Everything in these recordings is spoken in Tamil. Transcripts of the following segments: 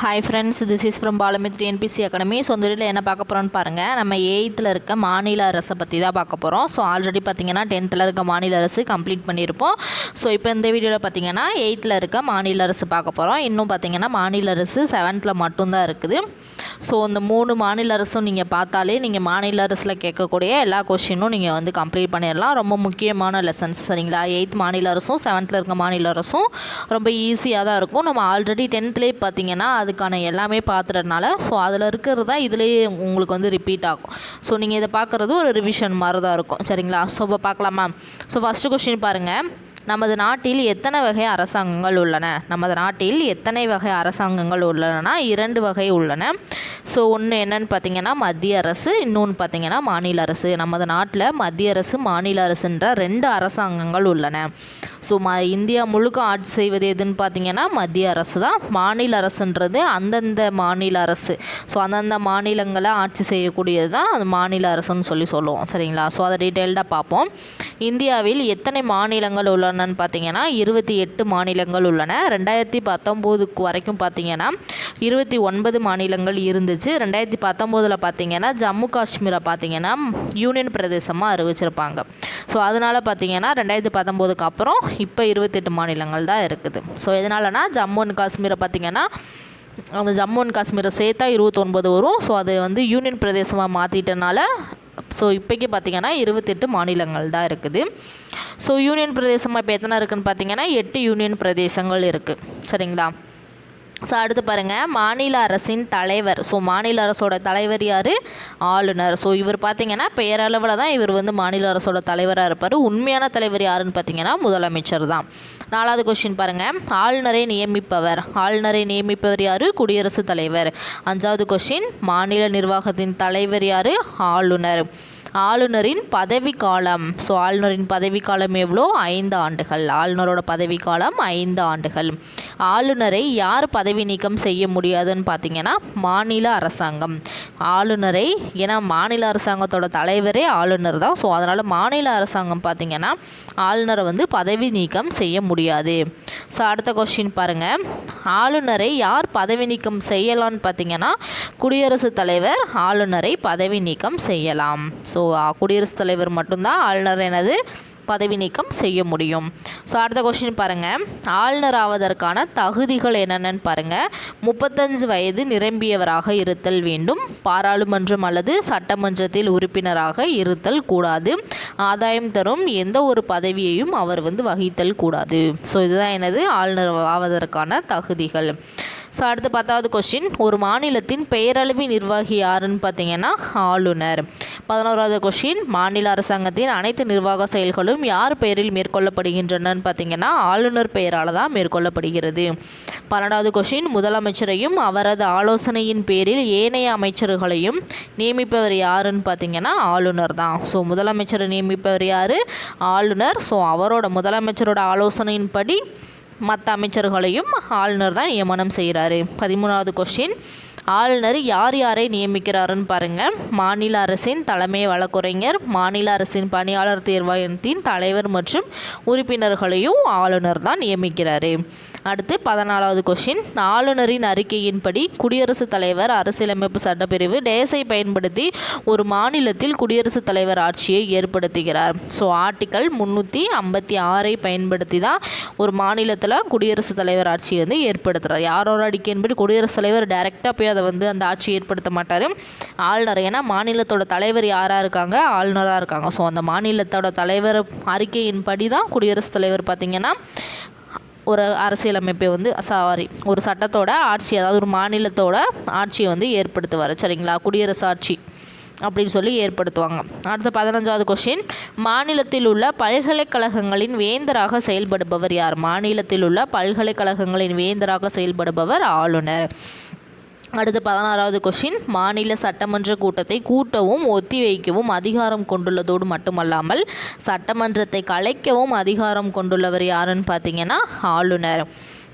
Hi friends this is from Balamitri NBC academy so இந்த என்ன பார்க்க போகிறோம்னு பாருங்கள் நம்ம எயித்தில் இருக்க மாநில அரசை பற்றி தான் பார்க்க போகிறோம் ஸோ ஆல்ரெடி பார்த்தீங்கன்னா டென்த்தில் இருக்க மாநில அரசு கம்ப்ளீட் பண்ணியிருப்போம். ஸோ இப்போ இந்த வீடியோவில் பார்த்தீங்கன்னா எயித்தில் இருக்க மாநில அரசு பார்க்க போகிறோம் இன்னும் பார்த்தீங்கன்னா மாநில அரசு செவன்த்தில் மட்டும்தான் இருக்குது. ஸோ இந்த மூணு மாநில அரசும் நீங்கள் பார்த்தாலே நீங்கள் மாநில அரசில் கேட்கக்கூடிய எல்லா கொஷினும் நீங்கள் வந்து கம்ப்ளீட் பண்ணிடலாம். ரொம்ப முக்கியமான லெசன்ஸ் சரிங்களா? எயித் மாநில அரசும் செவன்த்தில் இருக்க மாநில அரசும் ரொம்ப ஈஸியாக தான் இருக்கும். நம்ம ஆல்ரெடி டென்த்லேயே பார்த்தீங்கன்னா அதுக்கான எல்லாமே பார்த்துறதுனால ஸோ அதில் இருக்கிறது தான் இதுலேயே உங்களுக்கு வந்து ரிப்பீட் ஆகும். ஸோ நீங்கள் இதை பார்க்குறது ஒரு ரிவிஷன் மாதிரி தான் இருக்கும். சரிங்களா? ஸோ இப்போ பார்க்கலாமா ஸோ ஃபஸ்ட்டு கொஷின் பாருங்கள் நமது நாட்டில் எத்தனை வகை அரசாங்கங்கள் உள்ளன? நமது நாட்டில் எத்தனை வகை அரசாங்கங்கள் உள்ளனனா? இரண்டு வகை உள்ளன. ஸோ ஒன்று என்னன்னு பார்த்தீங்கன்னா மத்திய அரசு இன்னொன்று பார்த்தீங்கன்னா மாநில அரசு. நமது நாட்டில் மத்திய அரசு மாநில அரசுன்ற ரெண்டு அரசாங்கங்கள் உள்ளன. ஸோ ம இந்தியா முழுக்க ஆட்சி செய்வது எதுன்னு பார்த்தீங்கன்னா மத்திய அரசு தான். மாநில அரசுன்றது அந்தந்த மாநில அரசு. ஸோ அந்தந்த மாநிலங்களை ஆட்சி செய்யக்கூடியது தான் அது மாநில அரசுன்னு சொல்லி சொல்லுவோம். சரிங்களா? ஸோ அதை டீட்டெயில்டாக பார்ப்போம் இந்தியாவில் எத்தனை மாநிலங்கள் உள்ளன? என்னென்னு பார்த்தீங்கன்னா இருபத்தி எட்டு மாநிலங்கள் உள்ளன. ரெண்டாயிரத்தி பத்தொம்போதுக்கு வரைக்கும் பார்த்தீங்கன்னா இருபத்தி ஒன்பது மாநிலங்கள் இருந்துச்சு. ரெண்டாயிரத்தி பத்தொம்போதில் பார்த்தீங்கன்னா ஜம்மு காஷ்மீரை பார்த்தீங்கன்னா யூனியன் பிரதேசமாக அறிவிச்சிருப்பாங்க. ஸோ அதனால் பார்த்தீங்கன்னா ரெண்டாயிரத்தி பத்தொம்போதுக்கு அப்புறம் இப்போ இருபத்தெட்டு மாநிலங்கள் தான் இருக்குது. ஸோ எதனாலனா ஜம்மு அண்ட் காஷ்மீரை பார்த்தீங்கன்னா அந்த ஜம்மு அண்ட் காஷ்மீரை சேர்த்தா இருபத்தொன்பது வரும். ஸோ அதை வந்து யூனியன் பிரதேசமாக மாற்றிட்டனால ஸோ இப்போக்கி பார்த்தீங்கன்னா இருபத்தெட்டு மாநிலங்கள் தான் இருக்குது. ஸோ யூனியன் பிரதேசமாக இப்போ எத்தனை இருக்குதுன்னு பார்த்தீங்கன்னா எட்டு யூனியன் பிரதேசங்கள் இருக்குது சரிங்களா? ஸோ அடுத்து பாருங்கள் மாநில அரசின் தலைவர். ஸோ மாநில அரசோட தலைவர் யார்? ஆளுநர். ஸோ இவர் பார்த்தீங்கன்னா பெயரளவில் தான் இவர் வந்து மாநில அரசோட தலைவராக இருப்பார். உண்மையான தலைவர் யாருன்னு பார்த்தீங்கன்னா முதலமைச்சர் தான். நாலாவது கொஷின் பாருங்கள் ஆளுநரை நியமிப்பவர். ஆளுநரை நியமிப்பவர் யார்? குடியரசுத் தலைவர். அஞ்சாவது கொஷின் மாநில நிர்வாகத்தின் தலைவர் யார்? ஆளுநர். ஆளுநரின் பதவி காலம் ஸோ ஆளுநரின் பதவி காலம் எவ்வளோ? ஐந்து ஆண்டுகள். ஆளுநரோட பதவி காலம் ஐந்து ஆண்டுகள். ஆளுநரை யார் பதவி நீக்கம் செய்ய முடியாதுன்னு பார்த்தீங்கன்னா மாநில அரசாங்கம். ஆளுநரை ஏன்னா மாநில அரசாங்கத்தோட தலைவரே ஆளுநர் தான். ஸோ அதனால் மாநில அரசாங்கம் பார்த்தீங்கன்னா ஆளுநரை வந்து பதவி நீக்கம் செய்ய முடியாது. ஸோ அடுத்த கொஸ்டின் பாருங்கள் ஆளுநரை யார் பதவி நீக்கம் செய்யலாம்னு பார்த்தீங்கன்னா குடியரசுத் தலைவர் ஆளுநரை பதவி நீக்கம் செய்யலாம். ஸோ ஸோ குடியரசுத் தலைவர் மட்டும்தான் ஆளுநர் எனது பதவி நீக்கம் செய்ய முடியும். ஸோ அடுத்த கொஸ்டின் பாருங்கள் ஆளுநர் ஆவதற்கான தகுதிகள் என்னென்னு பாருங்கள் முப்பத்தஞ்சு வயது நிரம்பியவராக இருத்தல் வேண்டும். பாராளுமன்றம் அல்லது சட்டமன்றத்தில் உறுப்பினராக இருத்தல் கூடாது. ஆதாயம் தரும் எந்த ஒரு பதவியையும் அவர் வந்து வகித்தல் கூடாது. ஸோ இதுதான் எனது ஆளுநர் ஆவதற்கான தகுதிகள். ஸோ அடுத்து பத்தாவது கொஸ்டின் ஒரு மாநிலத்தின் பெயரளவி நிர்வாகி யாருன்னு பார்த்தீங்கன்னா ஆளுநர். பதினோராவது கொஸ்டின் மாநில அரசாங்கத்தின் அனைத்து நிர்வாக செயல்களும் யார் பெயரில் மேற்கொள்ளப்படுகின்றனன்னு பார்த்தீங்கன்னா ஆளுநர் பெயரால் தான் மேற்கொள்ளப்படுகிறது. பன்னெண்டாவது கொஸ்டின் முதலமைச்சரையும் அவரது ஆலோசனையின் பேரில் ஏனைய அமைச்சர்களையும் நியமிப்பவர் யாருன்னு பார்த்தீங்கன்னா ஆளுநர் தான். ஸோ முதலமைச்சரை நியமிப்பவர் யார்? ஆளுநர். ஸோ அவரோட முதலமைச்சரோட ஆலோசனையின்படி மற்ற அமைச்சர்களையும் ஆளுநர் தான் நியமனம் செய்கிறாரு. பதிமூணாவது கொஸ்டின் ஆளுநர் யார் யாரை நியமிக்கிறாருன்னு பாருங்கள் மாநில அரசின் தலைமை வழக்குரைஞர் மாநில அரசின் பணியாளர் தேர்வாயத்தின் தலைவர் மற்றும் உறுப்பினர்களையும் ஆளுநர் தான் நியமிக்கிறாரு. அடுத்து பதினாலாவது கொஷின் ஆளுநரின் அறிக்கையின்படி குடியரசுத் தலைவர் அரசியலமைப்பு சட்டப்பிரிவு டேஸை பயன்படுத்தி ஒரு மாநிலத்தில் குடியரசுத் தலைவர் ஆட்சியை ஏற்படுத்துகிறார். ஸோ ஆர்டிக்கல் முந்நூற்றி ஐம்பத்தி ஆறை பயன்படுத்தி தான் ஒரு மாநிலத்தில் குடியரசுத் தலைவர் ஆட்சியை வந்து ஏற்படுத்துகிறார் யாரோட அறிக்கையின்படி குடியரசுத் தலைவர் டைரெக்டாக போய் அதை வந்து அந்த ஆட்சியை ஏற்படுத்த மாட்டார். ஆளுநர் ஏன்னா மாநிலத்தோட தலைவர் யாராக இருக்காங்க? ஆளுநராக இருக்காங்க. ஸோ அந்த மாநிலத்தோட தலைவர் அறிக்கையின்படி தான் குடியரசுத் தலைவர் பார்த்திங்கன்னா ஒரு அரசியலமைப்பை வந்து சாரி ஒரு சட்டத்தோட ஆட்சி அதாவது ஒரு மாநிலத்தோட ஆட்சியை வந்து ஏற்படுத்துவார். சரிங்களா? குடியரசு ஆட்சி அப்படின்னு சொல்லி ஏற்படுத்துவாங்க. அடுத்த பதினஞ்சாவது கொஷின் மாநிலத்தில் உள்ள பல்கலைக்கழகங்களின் வேந்தராக செயல்படுபவர் யார்? மாநிலத்தில் உள்ள பல்கலைக்கழகங்களின் வேந்தராக செயல்படுபவர் ஆளுநர். அடுத்து பதினாறாவது கொஷின் மாநில சட்டமன்ற கூட்டத்தை கூட்டவும் ஒத்திவைக்கவும் அதிகாரம் கொண்டுள்ளதோடு மட்டுமல்லாமல் சட்டமன்றத்தை கலைக்கவும் அதிகாரம் கொண்டுள்ளவர் யாருன்னு பார்த்தீங்கன்னா ஆளுநர்.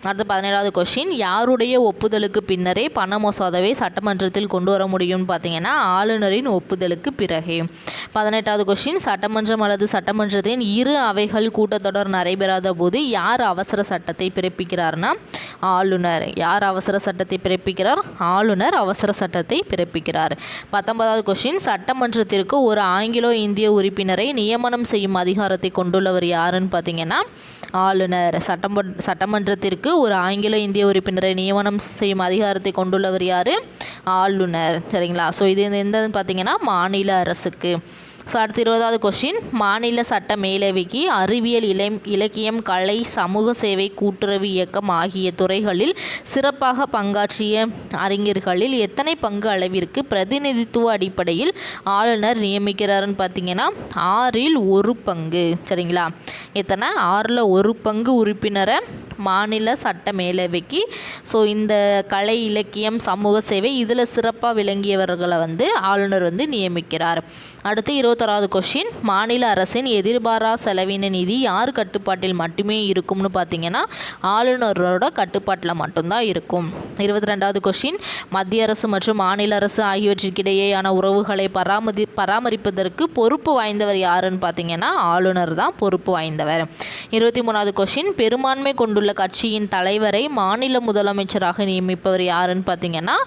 அடுத்து பதினேழாவது கொஷின் யாருடைய ஒப்புதலுக்கு பின்னரே பண மசோதாவை சட்டமன்றத்தில் கொண்டு வர முடியும்னு பார்த்தீங்கன்னா ஆளுநரின் ஒப்புதலுக்கு பிறகே. பதினெட்டாவது கொஷின் சட்டமன்றம் அல்லது சட்டமன்றத்தின் இரு அவைகள் கூட்டத்தொடர் நடைபெறாத போது யார் அவசர சட்டத்தை பிறப்பிக்கிறார்னா ஆளுநர். யார் அவசர சட்டத்தை பிறப்பிக்கிறார்? ஆளுநர் அவசர சட்டத்தை பிறப்பிக்கிறார். பத்தொன்பதாவது கொஷின் சட்டமன்றத்திற்கு ஒரு ஆங்கிலோ இந்திய உறுப்பினரை நியமனம் செய்யும் அதிகாரத்தை கொண்டுள்ளவர் யாருன்னு பார்த்தீங்கன்னா ஆளுநர். சட்டம சட்டமன்றத்திற்கு ஒரு ஆங்கில இந்திய உறுப்பினரை நியமனம் செய்யும் அதிகாரத்தை கொண்டுள்ளவர் யார்? ஆளுநர். சரிங்களா? ஸோ இது எந்த பார்த்தீங்கன்னா மாநில அரசுக்கு. ஸோ அடுத்து இருபதாவது கொஷின் மாநில சட்ட மேலவைக்கு அறிவியல் இலை இலக்கியம் கலை சமூக சேவை கூட்டுறவு இயக்கம் ஆகிய துறைகளில் சிறப்பாக பங்காற்றிய அறிஞர்களில் எத்தனை பங்கு அளவிற்கு பிரதிநிதித்துவ அடிப்படையில் ஆளுநர் நியமிக்கிறாருன்னு பார்த்தீங்கன்னா ஆறில் ஒரு பங்கு. சரிங்களா? எத்தனை? ஆறில் ஒரு பங்கு உறுப்பினரை மாநில சட்ட மேலவைக்கு. ஸோ இந்த கலை இலக்கியம் சமூக சேவை இதில் சிறப்பாக விளங்கியவர்களை வந்து ஆளுநர் வந்து நியமிக்கிறார். அடுத்து இருபத்தொராவது கொஷின் மாநில அரசின் எதிர்பாரா செலவின நிதி யார் கட்டுப்பாட்டில் மட்டுமே இருக்கும்னு பார்த்தீங்கன்னா ஆளுநரோட கட்டுப்பாட்டில் மட்டும்தான் இருக்கும். இருபத்தி ரெண்டாவது கொஷின் மத்திய அரசு மற்றும் மாநில அரசு ஆகியவற்றிற்கிடையேயான உறவுகளை பராமரி பராமரிப்பதற்கு பொறுப்பு வாய்ந்தவர் யாருன்னு பார்த்தீங்கன்னா ஆளுநர் தான் பொறுப்பு வாய்ந்தவர். இருபத்தி மூணாவது கொஷின் பெரும்பான்மை கொண்டுள்ள கட்சியின் தலைவரை மாநில முதலமைச்சராக நியமிப்பவர் யாருன்னு பார்த்தீங்கன்னா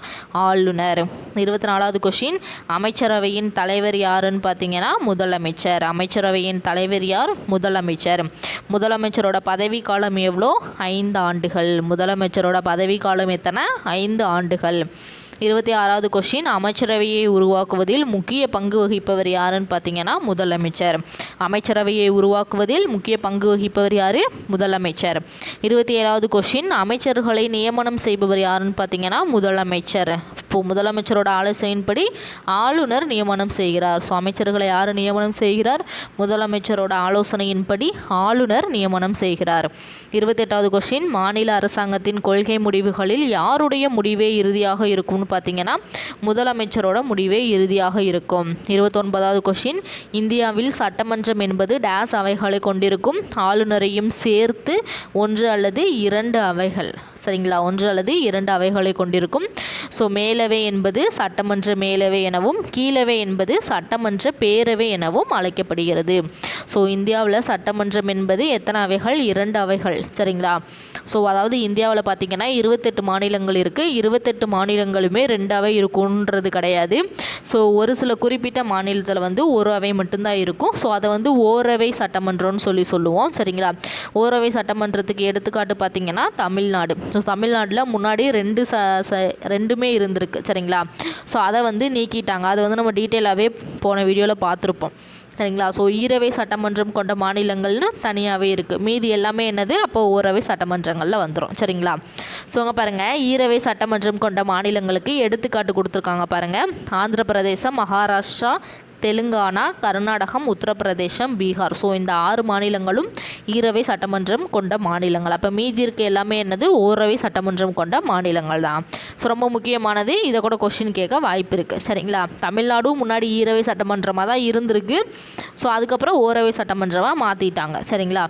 ஆளுநர். இருபத்தி நாலாவது கொஷின் அமைச்சரவையின் தலைவர் யாருன்னு பார்த்தீங்கன்னா முதலமைச்சர் அமைச்சரவையின் தலைவர் யார்? முதலமைச்சர். முதலமைச்சரோட பதவிக்காலம் காலம் எவ்வளோ? ஐந்து ஆண்டுகள். முதலமைச்சரோட பதவி காலம் எத்தனை? ஐந்து ஆண்டுகள். இருபத்தி ஆறாவது கொஷின் அமைச்சரவையை உருவாக்குவதில் முக்கிய பங்கு வகிப்பவர் யாருன்னு பார்த்தீங்கன்னா முதலமைச்சர். அமைச்சரவையை உருவாக்குவதில் முக்கிய பங்கு வகிப்பவர் யார்? முதலமைச்சர். இருபத்தி ஏழாவது கொஷின் அமைச்சர்களை நியமனம் செய்பவர் யாருன்னு பார்த்தீங்கன்னா முதலமைச்சர். இப்போ முதலமைச்சரோட ஆலோசனையின்படி ஆளுநர் நியமனம் செய்கிறார். ஸோ அமைச்சர்களை யார் நியமனம் செய்கிறார்? முதலமைச்சரோட ஆலோசனையின்படி ஆளுநர் நியமனம் செய்கிறார். இருபத்தெட்டாவது கொஷின் மாநில அரசாங்கத்தின் கொள்கை முடிவுகளில் யாருடைய முடிவே இறுதியாக இருக்கும்னு பார்த்தீங்கன்னா முதலமைச்சரோட முடிவே இறுதியாக இருக்கும். இருபத்தொன்பதாவது கொஷின் இந்தியாவில் சட்டமன்றம் என்பது டேஸ் அவைகளை கொண்டிருக்கும். ஆளுநரையும் சேர்த்து ஒன்று அல்லது இரண்டு அவைகள். சரிங்களா? ஒன்று அல்லது இரண்டு அவைகளை கொண்டிருக்கும். ஸோ மேலவை என்பது சட்டமன்ற மேலவை எனவும் கீழவை என்பது சட்டமன்ற பேரவை எனவும் அழைக்கப்படுகிறது. ஸோ இந்தியாவில் சட்டமன்றம் என்பது எத்தனை அவைகள்? இரண்டு அவைகள். சரிங்களா? ஸோ அதாவது இந்தியாவில் பார்த்திங்கன்னா இருபத்தெட்டு மாநிலங்கள் இருக்குது இருபத்தெட்டு மாநிலங்களுமே எப்போவுமே அவை இருக்குன்றது கிடையாது. ஸோ ஒரு சில குறிப்பிட்ட மாநிலத்தில் வந்து ஒரு அவை மட்டும்தான் இருக்கும். ஸோ அதை வந்து ஓரவை சட்டமன்றம்னு சொல்லி சொல்லுவோம். சரிங்களா? ஓரவை சட்டமன்றத்துக்கு எடுத்துக்காட்டு பார்த்திங்கன்னா தமிழ்நாடு. ஸோ தமிழ்நாட்டில் முன்னாடி ரெண்டு ச ச ரெண்டுமே இருந்திருக்கு. சரிங்களா? ஸோ அதை வந்து நீக்கிட்டாங்க. அது வந்து நம்ம டீட்டெயிலாகவே போன வீடியோவில் பார்த்துருப்போம் சரிங்களா? ஸோ ஈரவை சட்டமன்றம் கொண்ட மாநிலங்கள்னு தனியாகவே இருக்குது மீதி எல்லாமே என்னது? அப்போது ஓரவை சட்டமன்றங்களில் வந்துடும் சரிங்களா? ஸோ அங்கே பாருங்கள் ஈரவை சட்டமன்றம் கொண்ட மாநிலங்களுக்கு எடுத்துக்காட்டு கொடுத்துருக்காங்க பாருங்கள் ஆந்திர பிரதேசம் மகாராஷ்டிரா தெலுங்கானா கர்நாடகம் உத்தரப்பிரதேசம் பீகார். ஸோ இந்த ஆறு மாநிலங்களும் ஈரவை சட்டமன்றம் கொண்ட மாநிலங்கள். அப்போ மீதி இருக்க எல்லாமே என்னது? ஓரவை சட்டமன்றம் கொண்ட மாநிலங்கள் தான். ஸோ ரொம்ப முக்கியமானது. இதை கூட கொஸ்டின் கேட்க வாய்ப்பு இருக்குது சரிங்களா? தமிழ்நாடும் முன்னாடி ஈரவை சட்டமன்றமாக தான் இருந்திருக்கு. ஸோ அதுக்கப்புறம் ஓரவை சட்டமன்றமாக மாற்றிட்டாங்க சரிங்களா?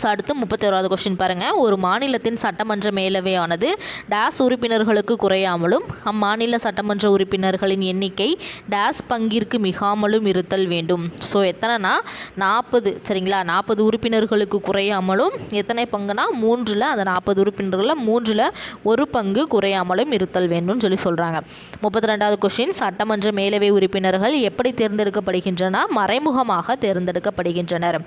ஸோ அடுத்து முப்பத்தோராவது கொஸ்டின் பாருங்கள் ஒரு மாநிலத்தின் சட்டமன்ற மேலவையானது டேஸ் உறுப்பினர்களுக்கு குறையாமலும் அம்மாநில சட்டமன்ற உறுப்பினர்களின் எண்ணிக்கை டேஸ் பங்கிற்கு மிகாமலும் இருத்தல் வேண்டும். ஸோ எத்தனைனா? நாற்பது சரிங்களா? நாற்பது உறுப்பினர்களுக்கு குறையாமலும் எத்தனை பங்குனா? மூன்றில் அந்த நாற்பது உறுப்பினர்களில் மூன்றில் ஒரு பங்கு குறையாமலும் இருத்தல் வேண்டும்னு சொல்லி சொல்கிறாங்க முப்பத்தி ரெண்டாவது கொஸ்டின் சட்டமன்ற மேலவை உறுப்பினர்கள் எப்படி தேர்ந்தெடுக்கப்படுகின்றன? மறைமுகமாக தேர்ந்தெடுக்கப்படுகின்றனர்.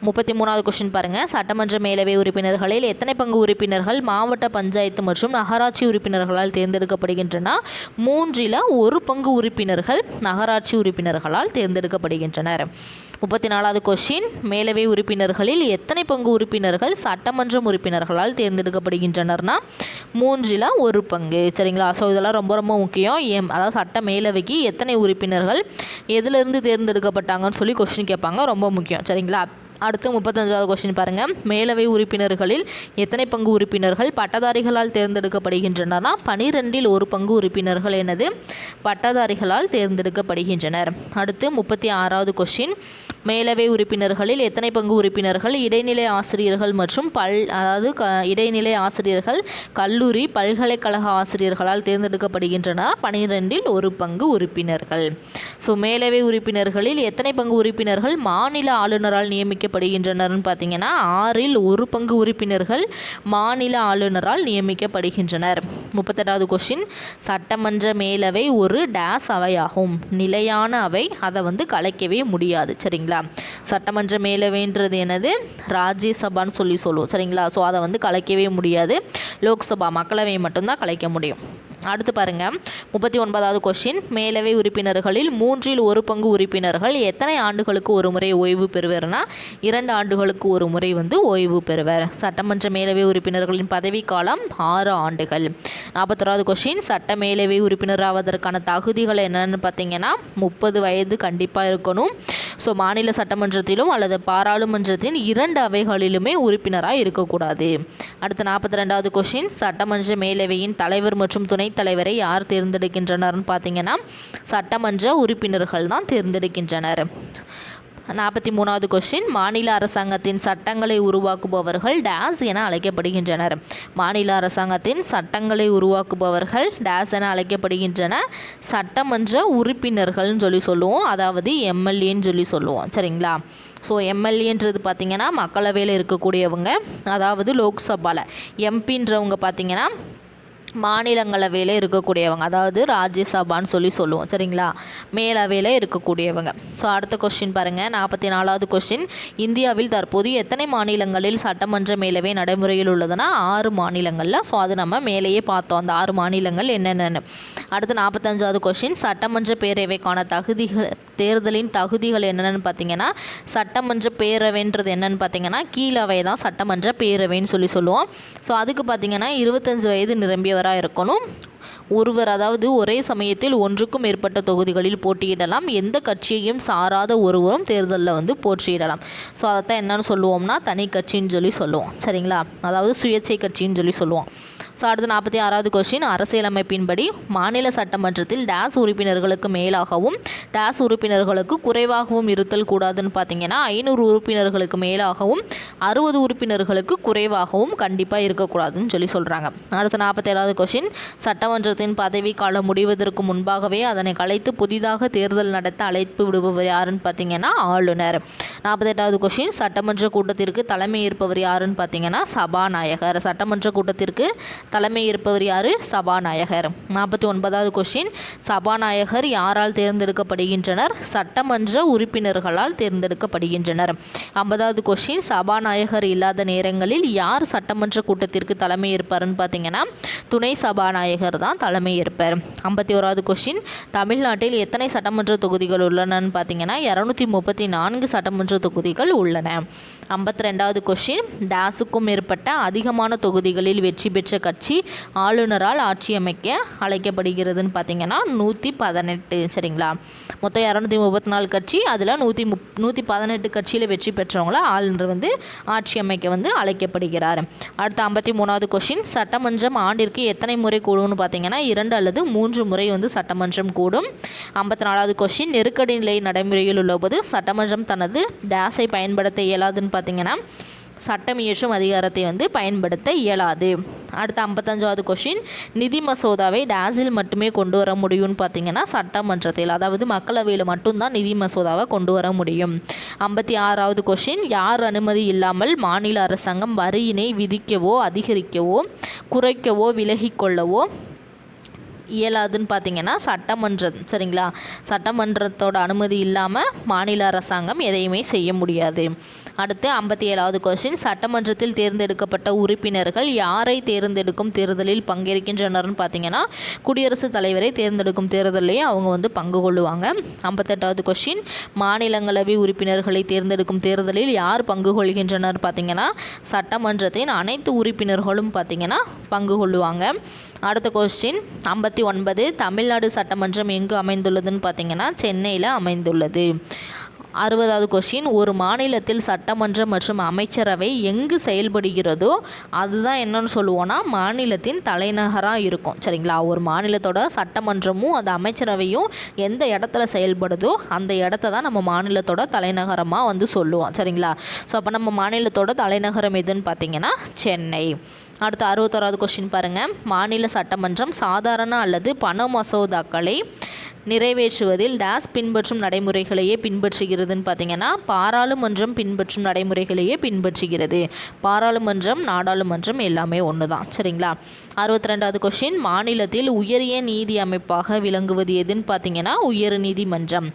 முப்பத்தி மூணாவது கொஸ்டின் பாருங்கள் சட்டமன்ற மேலவை உறுப்பினர்களில் எத்தனை பங்கு உறுப்பினர்கள் மாவட்ட பஞ்சாயத்து மற்றும் நகராட்சி உறுப்பினர்களால் தேர்ந்தெடுக்கப்படுகின்றன? மூன்றில் ஒரு பங்கு உறுப்பினர்கள் நகராட்சி உறுப்பினர்களால் தேர்ந்தெடுக்கப்படுகின்றனர். முப்பத்தி நாலாவது கொஸ்டின் மேலவை உறுப்பினர்களில் எத்தனை பங்கு உறுப்பினர்கள் சட்டமன்றம் உறுப்பினர்களால் தேர்ந்தெடுக்கப்படுகின்றனர்னா? மூன்றில் ஒரு பங்கு. சரிங்களா? ஸோ இதெல்லாம் ரொம்ப ரொம்ப முக்கியம். எம் அதாவது சட்ட மேலவைக்கு எத்தனை உறுப்பினர்கள் எதிலிருந்து தேர்ந்தெடுக்கப்பட்டாங்கன்னு சொல்லி கொஸ்டின் கேட்பாங்க. ரொம்ப முக்கியம். சரிங்களா? அடுத்து முப்பத்தஞ்சாவது கொஸ்டின் பாருங்கள் மேலவை உறுப்பினர்களில் எத்தனை பங்கு உறுப்பினர்கள்? பட்டதாரிகளால் தேர்ந்தெடுக்கப்படுகின்றனர்னா பனிரெண்டில் ஒரு பங்கு உறுப்பினர்கள் எனது பட்டதாரிகளால் தேர்ந்தெடுக்கப்படுகின்றனர். அடுத்து முப்பத்தி ஆறாவது கொஸ்டின் மேலவை உறுப்பினர்களில் எத்தனை பங்கு உறுப்பினர்கள்? இடைநிலை ஆசிரியர்கள் மற்றும் பல் அதாவது க இடைநிலை ஆசிரியர்கள் கல்லூரி பல்கலைக்கழக ஆசிரியர்களால் தேர்ந்தெடுக்கப்படுகின்றனர்? பனிரெண்டில் ஒரு பங்கு உறுப்பினர்கள். ஸோ மேலவை உறுப்பினர்களில் எத்தனை பங்கு உறுப்பினர்கள்? மாநில ஆளுநரால் நியமிக்கப்படுகின்றனர்னு பார்த்தீங்கன்னா ஆறில் ஒரு பங்கு உறுப்பினர்கள் மாநில ஆளுநரால் நியமிக்கப்படுகின்றனர். முப்பத்தெட்டாவது கொஸ்டின் சட்டமன்ற மேலவை ஒரு டேஸ் அவையாகும். நிலையான அவை அதை வந்து கலைக்கவே முடியாது. சரிங்களா? சட்டமன்ற மேலவைன்றது என்னது? ராஜ்யசபான்னு சொல்லி சொல்லுவோம். சரிங்களா? ஸோ அதை வந்து கலைக்கவே முடியாது. லோக்சபா மக்களவை மட்டும்தான் கலைக்க முடியும். அடுத்து பாருங்க. முப்பத்தி ஒன்பதாவது கொஸ்டின் மேலவை உறுப்பினர்களில் மூன்றில் ஒரு பங்கு உறுப்பினர்கள் எத்தனை ஆண்டுகளுக்கு ஒரு முறை ஓய்வு பெறுவர்னா? இரண்டு ஆண்டுகளுக்கு ஒரு முறை வந்து ஓய்வு பெறுவர். சட்டமன்ற மேலவை உறுப்பினர்களின் பதவிக்காலம் காலம் ஆறு ஆண்டுகள். நாற்பத்தோராவது கொஸ்டின் சட்ட மேலவை உறுப்பினர் ஆவதற்கான தகுதிகள் என்னென்னு பார்த்தீங்கன்னா முப்பது வயது கண்டிப்பாக இருக்கணும். ஸோ மாநில சட்டமன்றத்திலும் அல்லது பாராளுமன்றத்தின் இரண்டு அவைகளிலுமே உறுப்பினராக இருக்கக்கூடாது. அடுத்து நாற்பத்தி ரெண்டாவது கொஸ்டின் சட்டமன்ற மேலவையின் தலைவர் மற்றும் துணைத் தலைவரை யார் தேர்ந்தெடுக்கின்றனர்னு பார்த்தீங்கன்னா சட்டமன்ற உறுப்பினர்கள் தான் தேர்ந்தெடுக்கின்றனர். நாற்பத்தி மூணாவது கொஸ்டின் மாநில அரசாங்கத்தின் சட்டங்களை உருவாக்குபவர்கள் டேஸ் என அழைக்கப்படுகின்றனர். மாநில அரசாங்கத்தின் சட்டங்களை உருவாக்குபவர்கள் டேஸ் என அழைக்கப்படுகின்றன. சட்டமன்ற உறுப்பினர்கள்னு சொல்லி சொல்லுவோம். அதாவது எம்எல்ஏன்னு சொல்லி சொல்லுவோம். சரிங்களா? ஸோ எம்எல்ஏன்றது பார்த்திங்கன்னா மக்களவையில் இருக்கக்கூடியவங்க அதாவது லோக்சபாவில் எம்பின்றவங்க பார்த்திங்கன்னா மாநிலங்களவையில் இருக்கக்கூடியவங்க அதாவது ராஜ்யசபான்னு சொல்லி சொல்லுவோம் சரிங்களா? மேலவையில் இருக்கக்கூடியவங்க. ஸோ அடுத்த கொஸ்டின் பாருங்கள் நாற்பத்தி நாலாவது கொஸ்டின் இந்தியாவில் தற்போது எத்தனை மாநிலங்களில் சட்டமன்ற மேலவை நடைமுறையில் உள்ளதுன்னா ஆறு மாநிலங்களில். ஸோ அது நம்ம மேலேயே பார்த்தோம். அந்த ஆறு மாநிலங்கள் என்னென்னு அடுத்து நாற்பத்தஞ்சாவது கொஸ்டின் சட்டமன்ற பேரவைக்கான தகுதிகள் தேர்தலின் தகுதிகள் என்னென்னு பார்த்தீங்கன்னா சட்டமன்ற பேரவைன்றது என்னென்னு பார்த்தீங்கன்னா கீழவை தான் சட்டமன்ற பேரவைன்னு சொல்லி சொல்லுவோம். ஸோ அதுக்கு பார்த்தீங்கன்னா இருபத்தஞ்சு வயது நிரம்பியவராக இருக்கணும். ஒருவர் அதாவது ஒரே சமயத்தில் ஒன்றுக்கும் மேற்பட்ட தொகுதிகளில் போட்டியிடலாம். எந்த கட்சியையும் சாராத ஒருவரும் தேர்தலில் வந்து போட்டியிடலாம் ஸோ அதைத்தான் என்னன்னு சொல்லுவோம்னா தனி கட்சின்னு சொல்லி சொல்லுவோம். சரிங்களா? அதாவது சுயேட்சை கட்சின்னு சொல்லி சொல்லுவோம். ஸோ அடுத்து நாற்பத்தி ஆறாவது கொஸ்டின் அரசியலமைப்பின்படி மாநில சட்டமன்றத்தில் டேஸ் உறுப்பினர்களுக்கு மேலாகவும் டேஸ் உறுப்பினர்களுக்கு குறைவாகவும் இருத்தல் கூடாதுன்னு பார்த்தீங்கன்னா ஐநூறு உறுப்பினர்களுக்கு மேலாகவும் அறுபது உறுப்பினர்களுக்கு குறைவாகவும் கண்டிப்பாக இருக்கக்கூடாதுன்னு சொல்லி சொல்கிறாங்க அடுத்து நாற்பத்தேழாவது கொஸ்டின் சட்டமன்றத்தின் பதவி காலம் முடிவதற்கு முன்பாகவே அதனை கலைத்து புதிதாக தேர்தல் நடத்த அழைப்பு விடுபவர் யாருன்னு பார்த்தீங்கன்னா ஆளுநர். நாற்பத்தெட்டாவது கொஸ்டின் சட்டமன்ற கூட்டத்திற்கு தலைமை ஏற்பவர் யாருன்னு பார்த்தீங்கன்னா சபாநாயகர். சட்டமன்ற கூட்டத்திற்கு தலைமை இருப்பவர் யார்? சபாநாயகர். நாற்பத்தி ஒன்பதாவது கொஷின் சபாநாயகர் யாரால் தேர்ந்தெடுக்கப்படுகின்றனர்? சட்டமன்ற உறுப்பினர்களால் தேர்ந்தெடுக்கப்படுகின்றனர். ஐம்பதாவது கொஷின் சபாநாயகர் இல்லாத நேரங்களில் யார் சட்டமன்ற கூட்டத்திற்கு தலைமை ஏற்பார்னு பார்த்தீங்கன்னா துணை சபாநாயகர் தான் தலைமை ஏற்பார் ஐம்பத்தி ஓராவது கொஷின் தமிழ்நாட்டில் எத்தனை சட்டமன்ற தொகுதிகள் உள்ளனன்னு பார்த்தீங்கன்னா இரநூத்தி முப்பத்தி நான்கு சட்டமன்ற தொகுதிகள் உள்ளன. ஐம்பத்தி ரெண்டாவது கொஷின் டேஸுக்கும் மேற்பட்ட அதிகமான தொகுதிகளில் வெற்றி பெற்ற கட்சி ஆளுநரால் ஆட்சி அமைக்க அழைக்கப்படுகிறதுன்னு பார்த்தீங்கன்னா நூற்றி பதினெட்டு சரிங்களா? மொத்தம் இரநூத்தி முப்பத்தி நாலு கட்சி அதில் நூற்றி முப் நூற்றி பதினெட்டு கட்சியில் வெற்றி பெற்றவங்கள ஆளுநர் வந்து ஆட்சி அமைக்க வந்து அழைக்கப்படுகிறார். அடுத்த ஐம்பத்தி மூணாவது கொஷின் சட்டமன்றம் ஆண்டிற்கு எத்தனை முறை கூடும்னு பார்த்தீங்கன்னா இரண்டு அல்லது மூன்று முறை வந்து சட்டமன்றம் கூடும். ஐம்பத்தி நாலாவது கொஷின் நெருக்கடி நிலை நடைமுறையில் உள்ளபோது சட்டமன்றம் தனது டேஸை பயன்படுத்த இயலாதுன்னு பார்த்தீங்கன்னா சட்டம் இயற்றும் அதிகாரத்தை வந்து பயன்படுத்த இயலாது. அடுத்த ஐம்பத்தஞ்சாவது கொஷின் நிதி மசோதாவை டேஸில் மட்டுமே கொண்டு வர முடியும்னு பார்த்தீங்கன்னா சட்டமன்றத்தில் அதாவது மக்களவையில் மட்டும்தான் நிதி மசோதாவை கொண்டு வர முடியும். ஐம்பத்தி ஆறாவது கொஷின் யார் அனுமதி இல்லாமல் மாநில அரசாங்கம் வரியினை விதிக்கவோ அதிகரிக்கவோ குறைக்கவோ விலகிக்கொள்ளவோ இயலாதுன்னு பார்த்தீங்கன்னா சட்டமன்றம் சரிங்களா? சட்டமன்றத்தோட அனுமதி இல்லாமல் மாநில அரசாங்கம் எதையுமே செய்ய முடியாது. அடுத்து ஐம்பத்தி ஏழாவது கொஸ்டின் சட்டமன்றத்தில் தேர்ந்தெடுக்கப்பட்ட உறுப்பினர்கள் யாரை தேர்ந்தெடுக்கும் தேர்தலில் பங்கேற்கின்றனர்னு பார்த்தீங்கன்னா குடியரசுத் தலைவரை தேர்ந்தெடுக்கும் தேர்தலையும் அவங்க வந்து பங்கு கொள்ளுவாங்க. ஐம்பத்தெட்டாவது கொஸ்டின் மாநிலங்களவை உறுப்பினர்களை தேர்ந்தெடுக்கும் தேர்தலில் யார் பங்கு கொள்கின்றனர் பார்த்தீங்கன்னா சட்டமன்றத்தின் அனைத்து உறுப்பினர்களும் பார்த்தீங்கன்னா பங்கு கொள்ளுவாங்க. அடுத்த கொஸ்டின் ஐம்பத்தி ஒன்பது தமிழ்நாடு சட்டமன்றம் எங்கு அமைந்துள்ளதுன்னு பார்த்தீங்கன்னா சென்னையில் அமைந்துள்ளது. அறுபதாவது கொஷின் ஒரு மாநிலத்தில் சட்டமன்றம் மற்றும் அமைச்சரவை எங்கு செயல்படுகிறதோ அதுதான் என்னன்னு சொல்லுவோன்னா மாநிலத்தின் தலைநகராக இருக்கும். சரிங்களா? ஒரு மாநிலத்தோட சட்டமன்றமும் அந்த அமைச்சரவையும் எந்த இடத்துல செயல்படுதோ அந்த இடத்த தான் நம்ம மாநிலத்தோட தலைநகரமாக வந்து சொல்லுவோம். சரிங்களா? ஸோ அப்போ நம்ம மாநிலத்தோட தலைநகரம் எதுன்னு பார்த்தீங்கன்னா சென்னை. அடுத்து அறுபத்தோராவது கொஸ்டின் பாருங்கள் மாநில சட்டமன்றம் சாதாரண அல்லது பண மசோதாக்களை நிறைவேற்றுவதில் டேஸ் பின்பற்றும் நடைமுறைகளையே பின்பற்றுகிறதுன்னு பார்த்தீங்கன்னா பாராளுமன்றம் பின்பற்றும் நடைமுறைகளையே பின்பற்றுகிறது. பாராளுமன்றம் நாடாளுமன்றம் எல்லாமே ஒன்று தான் சரிங்களா? அறுபத்தி ரெண்டாவது கொஷின் மாநிலத்தில் உயரிய நீதி அமைப்பாக விளங்குவது எதுன்னு பார்த்தீங்கன்னா உயர் நீதிமன்றம்.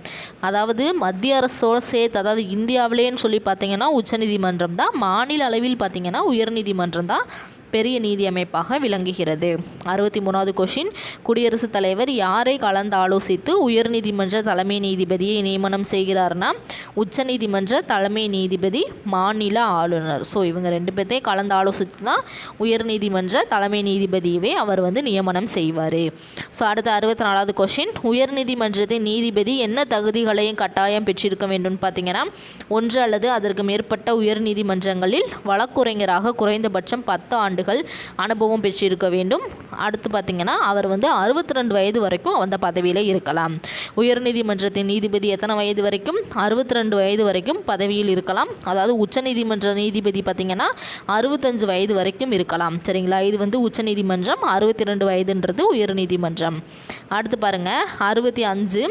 அதாவது மத்திய அரசோட சேர்த்து அதாவது இந்தியாவிலேன்னு சொல்லி பார்த்தீங்கன்னா உச்சநீதிமன்றம் தான். மாநில அளவில் பார்த்தீங்கன்னா உயர்நீதிமன்றம் தான். பெரிய நீதி அமைப்பாக விளங்குகிறது. அறுபத்தி மூணாவது கொஷின் குடியரசுத் தலைவர் யாரை கலந்து ஆலோசித்து உயர்நீதிமன்ற தலைமை நீதிபதியை நியமனம் செய்கிறார்னா உச்சநீதிமன்ற தலைமை நீதிபதி மாநில ஆளுநர். ஸோ இவங்க ரெண்டு பேர்த்தையும் கலந்து ஆலோசித்து தான் உயர்நீதிமன்ற தலைமை நீதிபதியவே அவர் வந்து நியமனம் செய்வார். ஸோ அடுத்த அறுபத்தி நாலாவது கொஷின் உயர்நீதிமன்றத்தின் நீதிபதி என்ன தகுதிகளையும் கட்டாயம் பெற்றிருக்க வேண்டும் பார்த்தீங்கன்னா ஒன்று அல்லது அதற்கு மேற்பட்ட உயர்நீதிமன்றங்களில் வழக்குரைஞராக குறைந்தபட்சம் பத்து ஆண்டு ஆண்டுகள் அனுபவம் பெற்றிருக்க வேண்டும். அடுத்து பார்த்திங்கன்னா அவர் வந்து அறுபத்தி ரெண்டு வயது வரைக்கும் அந்த பதவியில் இருக்கலாம். உயர்நீதிமன்றத்தின் நீதிபதி எத்தனை வயது வரைக்கும்? அறுபத்தி ரெண்டு வயது வரைக்கும் பதவியில் இருக்கலாம். அதாவது உச்சநீதிமன்ற நீதிபதி பார்த்திங்கன்னா அறுபத்தஞ்சு வயது வரைக்கும் இருக்கலாம். சரிங்களா? இது வந்து உச்சநீதிமன்றம் அறுபத்தி ரெண்டு வயதுன்றது உயர்நீதிமன்றம். அடுத்து பாருங்கள் அறுபத்தி அஞ்சு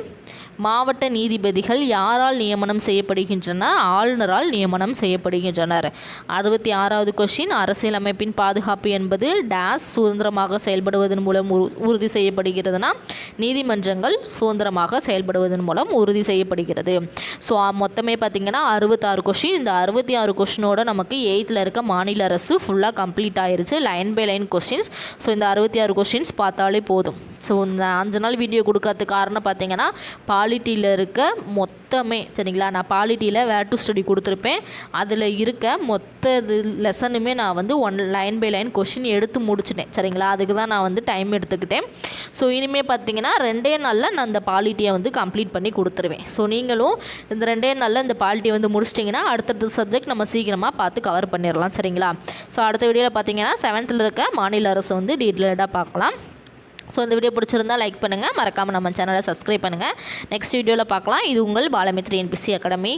மாவட்ட நீதிபதிகள் யாரால் நியமனம் செய்யப்படுகின்றன? ஆளுநரால் நியமனம் செய்யப்படுகின்றனர். அறுபத்தி ஆறாவது கொஷின் அரசியலமைப்பின் பாதுகாப்பு என்பது டேஸ் சுதந்திரமாக செயல்படுவதன் மூலம் உறுதி செய்யப்படுகிறதுனா நீதிமன்றங்கள் சுதந்திரமாக செயல்படுவதன் மூலம் உறுதி செய்யப்படுகிறது. ஸோ மொத்தமே பார்த்திங்கன்னா அறுபத்தாறு கொஷின் இந்த அறுபத்தி ஆறு கொஷினோட நமக்கு எயித்தில் இருக்க மாநில அரசு ஃபுல்லாக கம்ப்ளீட் ஆயிருச்சு. Line by line questions so இந்த அறுபத்தி ஆறு கொஷின்ஸ் பார்த்தாலே போதும். ஸோ இந்த அஞ்சு நாள் வீடியோ கொடுக்கறதுக்கு காரணம் பார்த்தீங்கன்னா பால் பாலிட்டியில் இருக்க மொத்தமே சரிங்களா? நான் பாலிட்டியில் வேர் டு ஸ்டடி கொடுத்துருப்பேன். அதில் இருக்க மொத்த இது லெசனுமே நான் வந்து one line by line question எடுத்து முடிச்சிட்டேன் சரிங்களா? அதுக்கு தான் நான் வந்து டைம் எடுத்துக்கிட்டேன். ஸோ இனிமேல் பார்த்தீங்கன்னா ரெண்டே நாளில் நான் இந்த பாலிட்டியை வந்து கம்ப்ளீட் பண்ணி கொடுத்துருவேன். ஸோ நீங்களும் இந்த ரெண்டே நாளில் இந்த பாலிட்டியை வந்து முடிச்சிட்டிங்கன்னா அடுத்தடுத்த சப்ஜெக்ட் நம்ம சீக்கிரமாக பார்த்து கவர் பண்ணிடலாம் சரிங்களா? ஸோ அடுத்த வீடியோவில் பார்த்தீங்கன்னா செவன்த்தில் இருக்க மாநில அரசு வந்து டீட்டெயில்டாக பார்க்கலாம். ஸோ இந்த வீடியோ பிடிச்சிருந்தா லைக் பண்ணுங்கள் மறக்காமல் நம்ம சேனலை சப்ஸ்கிரைப் பண்ணுங்கள் நெக்ஸ்ட் வீடியோவில் பார்க்கலாம். இது உங்கள் பாலமித்ரி என்பிசி அகாடமி